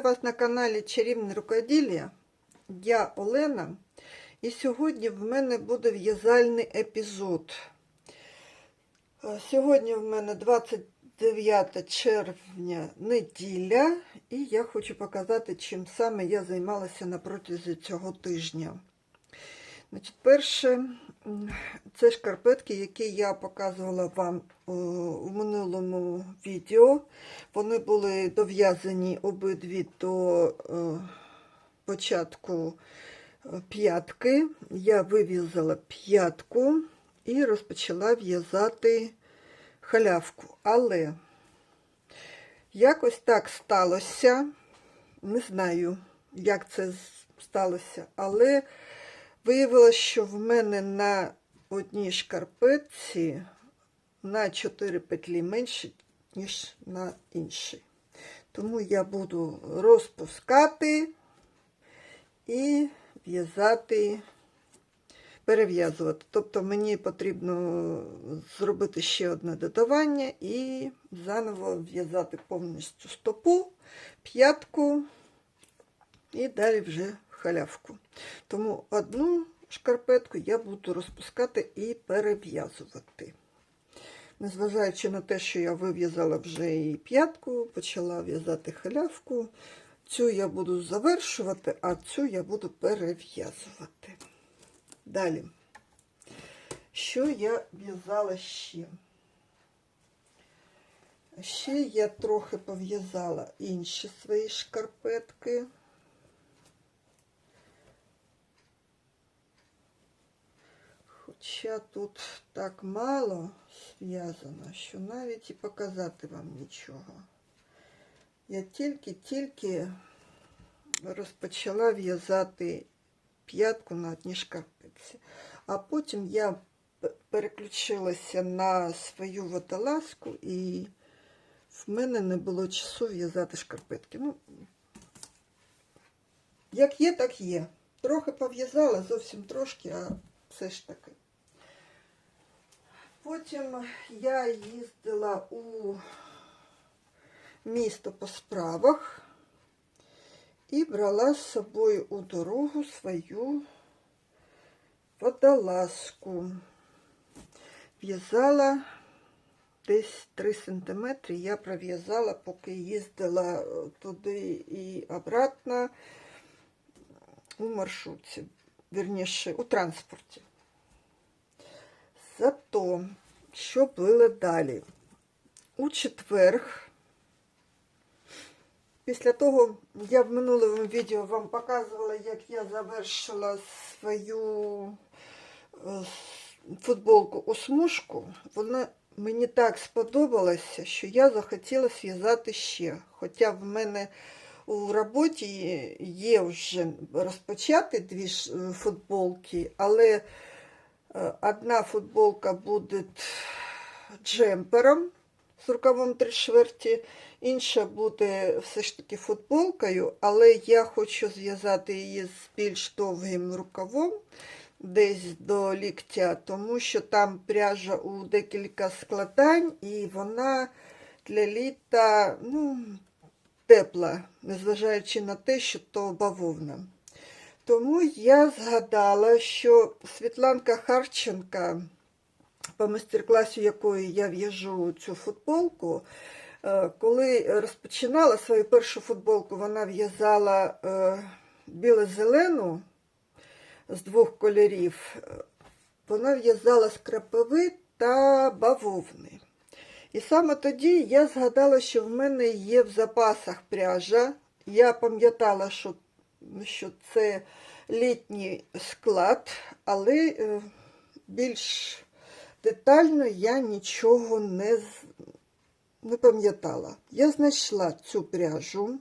Вітаю вас на каналі Чарівне рукоділля. Я Олена, і сьогодні в мене буде в'язальний епізод. Е, Сьогодні в мене 29 червня неділя, і я хочу показати, чим саме я займалася на протязі цього тижня. Значить, перше, це шкарпетки, які я показувала вам у минулому відео. Вони були дов'язані обидві до е, початку е, п'ятки. Я вив'язала п'ятку і розпочала в'язати халявку. Але якось так сталося, не знаю, як це сталося, але Виявилося, що в мене на одній шкарпетці на 4 петлі менше, ніж на іншій. Тому я буду розпускати і в'язати, перев'язувати. Тобто мені потрібно зробити ще одне додавання і заново в'язати повністю стопу, п'ятку і далі вже халявку. Тому одну шкарпетку я буду розпускати і перев'язувати. Незважаючи на те, що я вив'язала вже і п'ятку, почала в'язати халявку. Цю я буду завершувати, а цю я буду перев'язувати. Далі. Що я в'язала ще? Ще я трохи пов'язала інші свої шкарпетки. Хоча тут так мало зв'язано, що навіть і показати вам нічого. Я тільки-тільки розпочала в'язати п'ятку на одній шкарпетці. А потім я переключилася на свою водолазку і в мене не було часу в'язати шкарпетки. Ну, як є, так є. Трохи пов'язала, зовсім трошки, а все ж таки. Потім я їздила у місто по справах і брала з собою у дорогу свою водолазку. В'язала десь 3 см, я пров'язала, поки їздила туди і обратно у маршрутці, вірніше, у транспорті. Зато, що було далі? У четверг, після того, я в минулому відео вам показувала, як я завершила свою е, футболку у смужку. Вона мені так сподобалася, що я захотіла зв'язати ще. Хоча в мене у роботі є вже розпочати дві футболки, але Одна футболка буде джемпером з рукавом три чверті, інша буде все ж таки футболкою, але я хочу зв'язати її з більш довгим рукавом, десь до ліктя, тому що там пряжа у декілька складань, і вона для літа ну, тепла, незважаючи на те, що то бавовна. Тому я згадала, що Світланка Харченка, по майстер-класі якої я в'яжу цю футболку, е, коли розпочинала свою першу футболку, вона в'язала е, біло-зелену з двох кольорів. Вона в'язала з крапиви та бавовни. І саме тоді я згадала, що в мене є в запасах пряжа. Я пам'ятала, що що це літній склад, але е, більш детально я нічого не не пам'ятала. Я знайшла цю пряжу,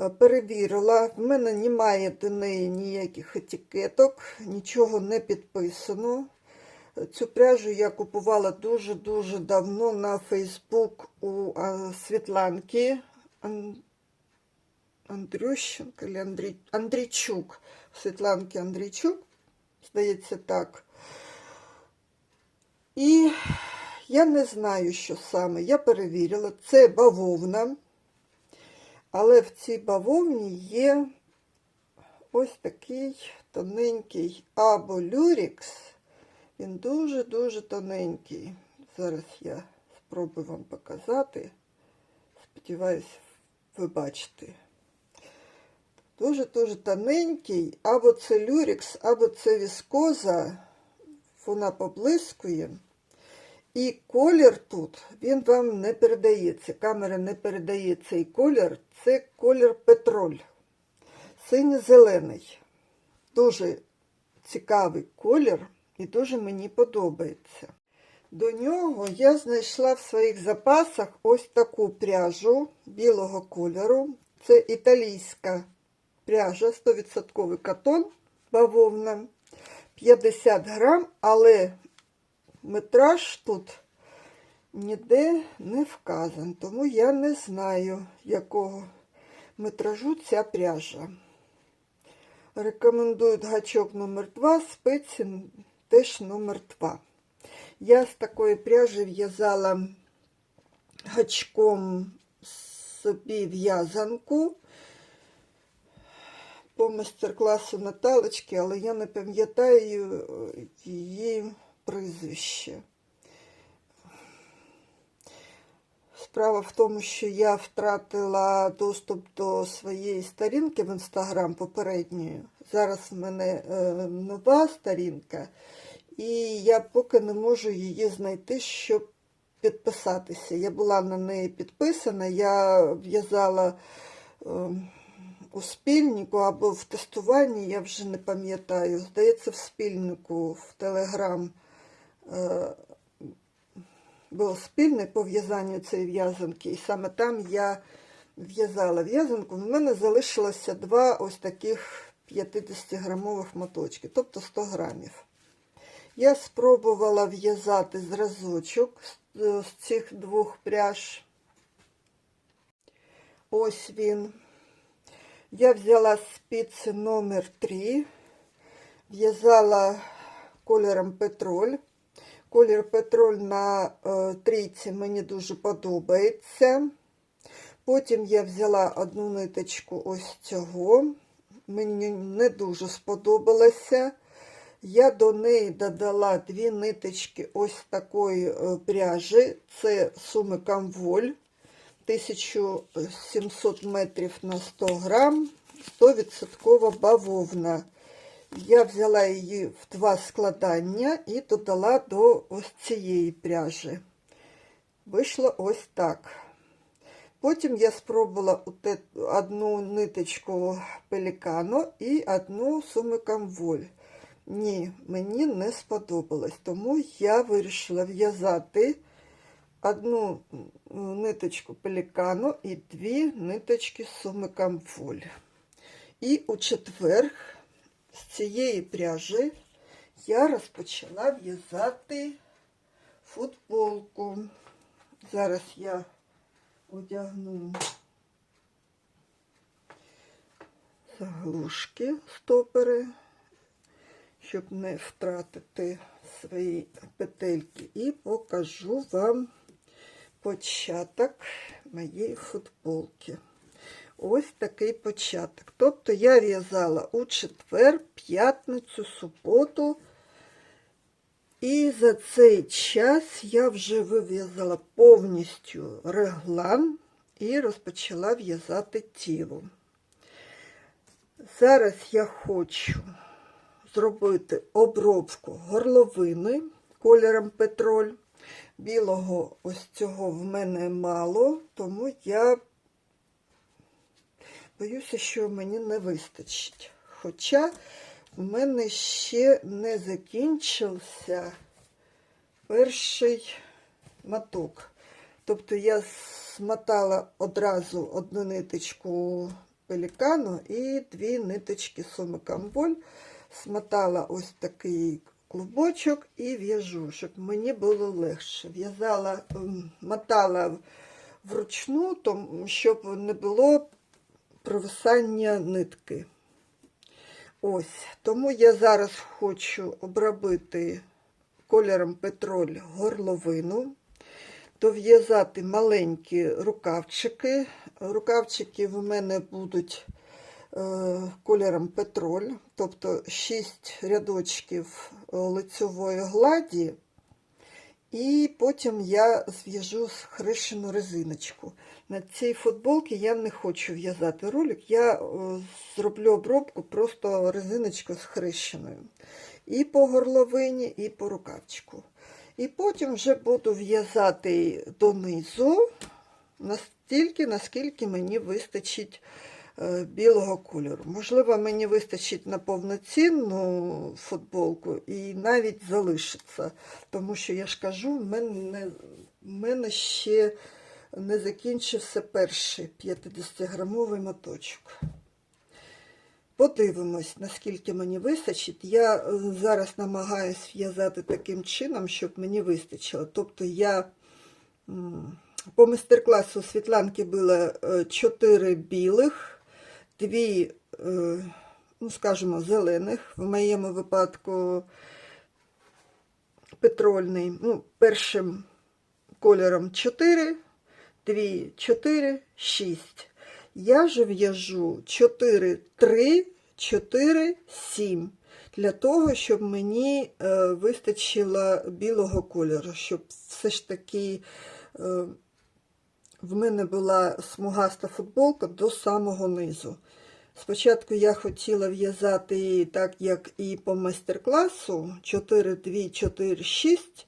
е, перевірила, в мене немає до неї ніяких етикеток, нічого не підписано. Цю пряжу я купувала дуже-дуже давно на Фейсбук у Світланки Андрющенко или Андрій... Андрійчук, Світланки Андрійчук, здається, так. І я не знаю, що саме. Я перевірила, це бавовна. Але в цій бавовні є ось такий тоненький або люрікс. Він дуже-дуже тоненький. Зараз я спробую вам показати. Сподіваюсь, ви бачите. Дуже-дуже тоненький, або це люрікс, або це віскоза. Вона поблискує. І колір тут, він вам не передається. Камера не передає цей колір. Це колір петроль. Синьо-зелений. Дуже цікавий колір і дуже мені подобається. До нього я знайшла в своїх запасах ось таку пряжу білого кольору. Це італійська пряжа, 100% катон бавовна, 50 грам, але метраж тут ніде не вказан, тому я не знаю, якого метражу ця пряжа. Рекомендують гачок номер 2 спецін теж номер 2 Я з такої пряжі в'язала гачком собі в'язанку по майстер-класу Наталочки, але я не пам'ятаю е, її прізвище. Справа в тому, що я втратила доступ до своєї сторінки в інстаграм попередньої. Зараз в мене е, нова сторінка, і я поки не можу її знайти, щоб підписатися. Я була на неї підписана, я в'язала е, у спільнику або в тестуванні, я вже не пам'ятаю. Здається, в спільнику в Телеграм. Е, був спільний по в'язанню цієї в'язанки, і саме там я в'язала в'язанку. В мене залишилося два ось таких 50-грамових моточки, тобто 100 грамів. Я спробувала в'язати зразочок з, з цих двох пряж. Ось він. Я взяла спиці номер 3, в'язала кольором петроль. Колір петроль на е, трійці мені дуже подобається. Потім я взяла одну ниточку ось цього. Мені не дуже сподобалося. Я до неї додала дві ниточки ось такої е, пряжі. Це суми Камволь 1700 метрів на 100 грам, 100% бавовна. Я взяла її в два складання і додала до ось цієї пряжі. Вийшло ось так. Потім я спробувала одну ниточку пелікану і одну сумикамволь. Ні, мені не сподобалось, тому я вирішила в'язати одну ниточку пелікану і дві ниточки сумикамволь. І у четвер з цієї пряжі я розпочала в'язати футболку. Зараз я одягну заглушки стопери, щоб не втратити свої петельки, і покажу вам початок моєї футболки. Ось такий початок. Тобто я в'язала у четвер, п'ятницю, суботу. І за цей час я вже вив'язала повністю реглан і розпочала в'язати тіло. Зараз я хочу зробити обробку горловини кольором петроль. Білого ось цього в мене мало, тому я боюся, що мені не вистачить. Хоча в мене ще не закінчився перший моток. Тобто я смотала одразу одну ниточку пелікану і дві ниточки суми камболь. Смотала ось такий клубочок і в'яжу, щоб мені було легше. В'язала, мотала вручну, щоб не було провисання нитки. Ось, тому я зараз хочу обробити кольором петроль горловину. дов'язати маленькі рукавчики. Рукавчики в мене будуть е, кольором петроль, тобто 6 рядочків е, лицьової гладі. І потім я зв'яжу хрещену резиночку. На цій футболці я не хочу в'язати ролик, я е, зроблю обробку просто резиночку з хрещеною. І по горловині, і по рукавчику. І потім вже буду в'язати донизу настільки, наскільки мені вистачить білого кольору. Можливо, мені вистачить на повноцінну футболку і навіть залишиться. Тому що я ж кажу, в мене, в мене ще не закінчився перший 50-грамовий моточок. Подивимось, наскільки мені вистачить. Я е, зараз намагаюсь в'язати таким чином, щоб мені вистачило. Тобто я по майстер-класу Світланки було 4 білих, 2, ну, скажімо, зелених. В моєму випадку петрольний. Ну, першим кольором 4, 2, 4, 6. Я же в'яжу 4, 3, 4, 7. Для того, щоб мені е, вистачило білого кольору, щоб все ж таки е, в мене була смугаста футболка до самого низу. Спочатку я хотіла в'язати її так, як і по майстер-класу 4, 2, 4, 6.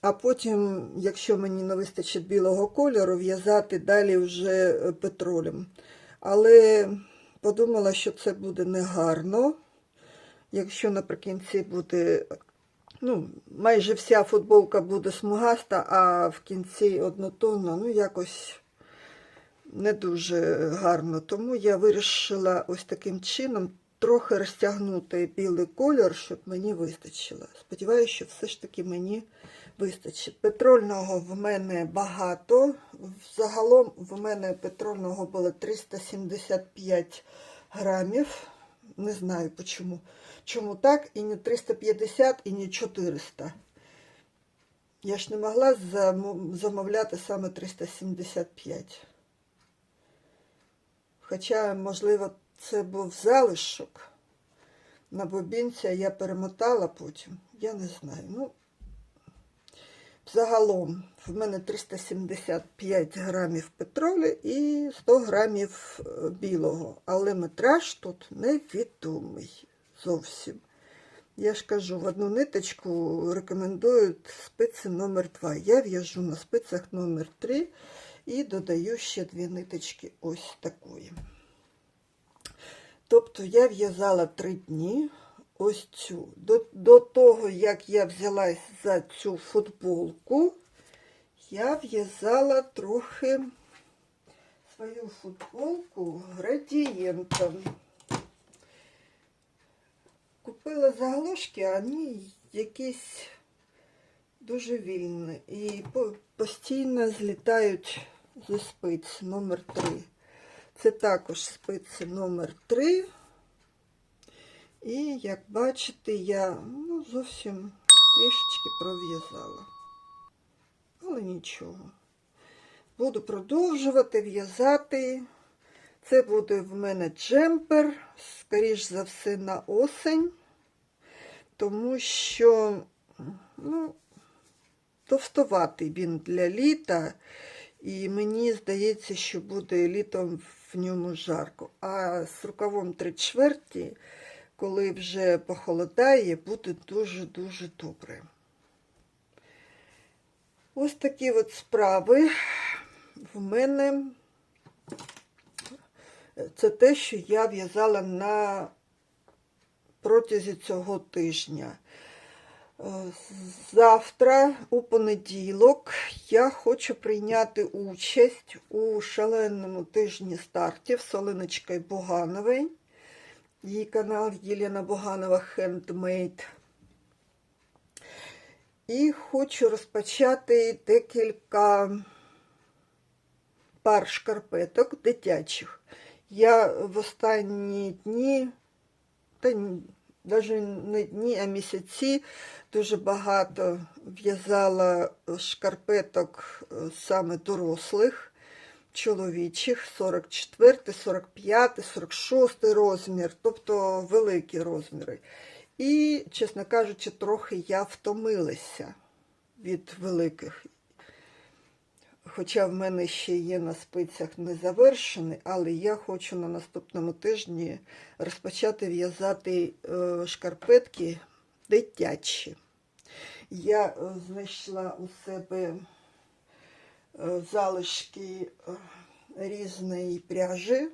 А потім, якщо мені не вистачить білого кольору, в'язати далі вже е, петролем. Але подумала, що це буде негарно. Якщо наприкінці буде, ну, майже вся футболка буде смугаста, а в кінці однотонна, ну, якось не дуже гарно. Тому я вирішила ось таким чином трохи розтягнути білий кольор, щоб мені вистачило. Сподіваюся, що все ж таки мені вистачить. Петрольного в мене багато. Загалом в мене петрольного було 375 грамів. Не знаю чому. Чому так, і не 350, і не 400. Я ж не могла замовляти саме 375. Хоча, можливо, це був залишок на бобінці, а я перемотала потім. Я не знаю. Ну, Загалом в мене 375 грамів петролю і 100 грамів е, білого. Але метраж тут невідомий зовсім. Я ж кажу, в одну ниточку рекомендують спиці номер 2 Я в'яжу на спицях номер 3 і додаю ще дві ниточки ось такої. Тобто я в'язала 3 дні ось цю. До, до того, як я взялась за цю футболку, я в'язала трохи свою футболку градієнтом. Купила заглушки, а вони якісь дуже вільні і постійно злітають зі спиць номер 3 Це також спиці номер 3 і, як бачите, я ну, зовсім трішечки пров'язала. Але нічого. Буду продовжувати в'язати. Це буде в мене джемпер, скоріш за все, на осень, тому що, ну, товстоватий він для літа, і мені здається, що буде літом в ньому жарко. А з рукавом 3 чверті коли вже похолодає, буде дуже-дуже добре. Ось такі от справи в мене. Це те, що я в'язала на протязі цього тижня. Завтра, у понеділок, я хочу прийняти участь у шаленому тижні стартів Солиночкою Буганової. Її канал Єлена Буганова Хендмейд. І хочу розпочати декілька пар шкарпеток дитячих. Я в останні дні, та навіть не дні, а місяці дуже багато в'язала шкарпеток е, саме дорослих, чоловічих, 44, 45, 46 розмір, тобто великі розміри. І, чесно кажучи, трохи я втомилася від великих. Хоча в мене ще є на спицях не завершений, але я хочу на наступному тижні розпочати в'язати е, шкарпетки дитячі. Я е, знайшла у себе е, залишки різної пряжі.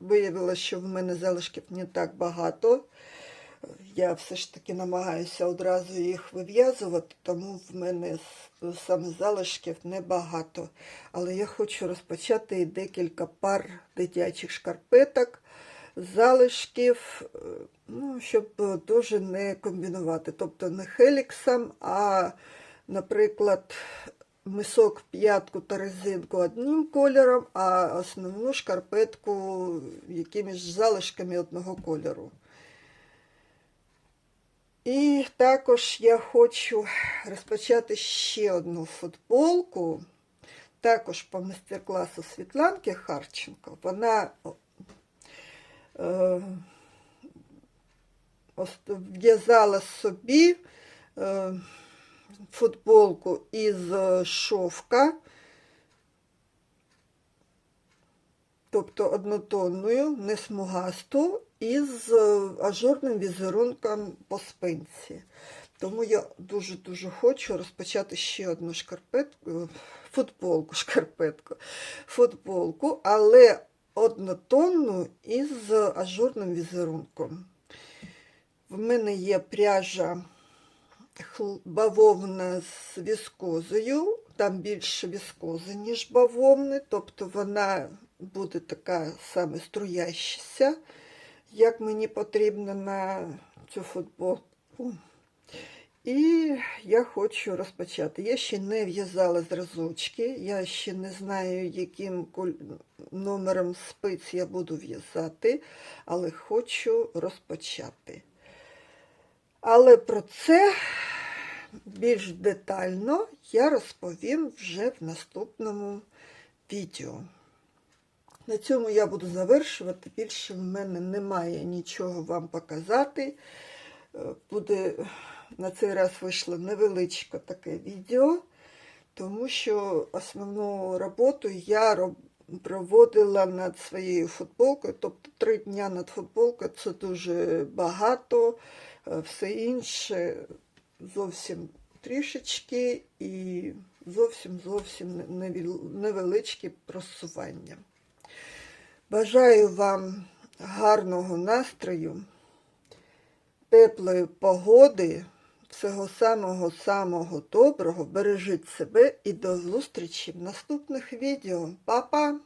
Виявилося, що в мене залишків не так багато. Я все ж таки намагаюся одразу їх вив'язувати, тому в мене саме залишків небагато. Але я хочу розпочати декілька пар дитячих шкарпеток, залишків, е, ну, щоб дуже не комбінувати. Тобто не хеліксом, а, наприклад, мисок, п'ятку та резинку одним кольором, а основну шкарпетку якимись залишками одного кольору. І також я хочу розпочати ще одну футболку, також по майстер-класу Світланки Харченко. Вона е, в'язала собі е, футболку із е, шовка, тобто однотонною, не смугасту, із е, ажурним візерунком по спинці. Тому я дуже-дуже хочу розпочати ще одну шкарпетку, футболку, шкарпетку, футболку, але однотонну із ажурним візерунком. В мене є пряжа бавовна з віскозою, там більше віскози, ніж бавовни, тобто вона буде така саме струящася, як мені потрібно на цю футболку. І я хочу розпочати. Я ще не в'язала зразочки, я ще не знаю, яким номером спиць я буду в'язати, але хочу розпочати. Але про це більш детально я розповім вже в наступному відео. На цьому я буду завершувати. Більше в мене немає нічого вам показати. Е, Буде на цей раз вийшло невеличке таке відео, тому що основну роботу я проводила над своєю футболкою. Тобто три дня над футболкою це дуже багато, е, все інше зовсім трішечки і зовсім зовсім невеличкі просування. Бажаю вам гарного настрою, теплої погоди, всього самого-самого доброго. Бережіть себе і до зустрічі в наступних відео. Па-па!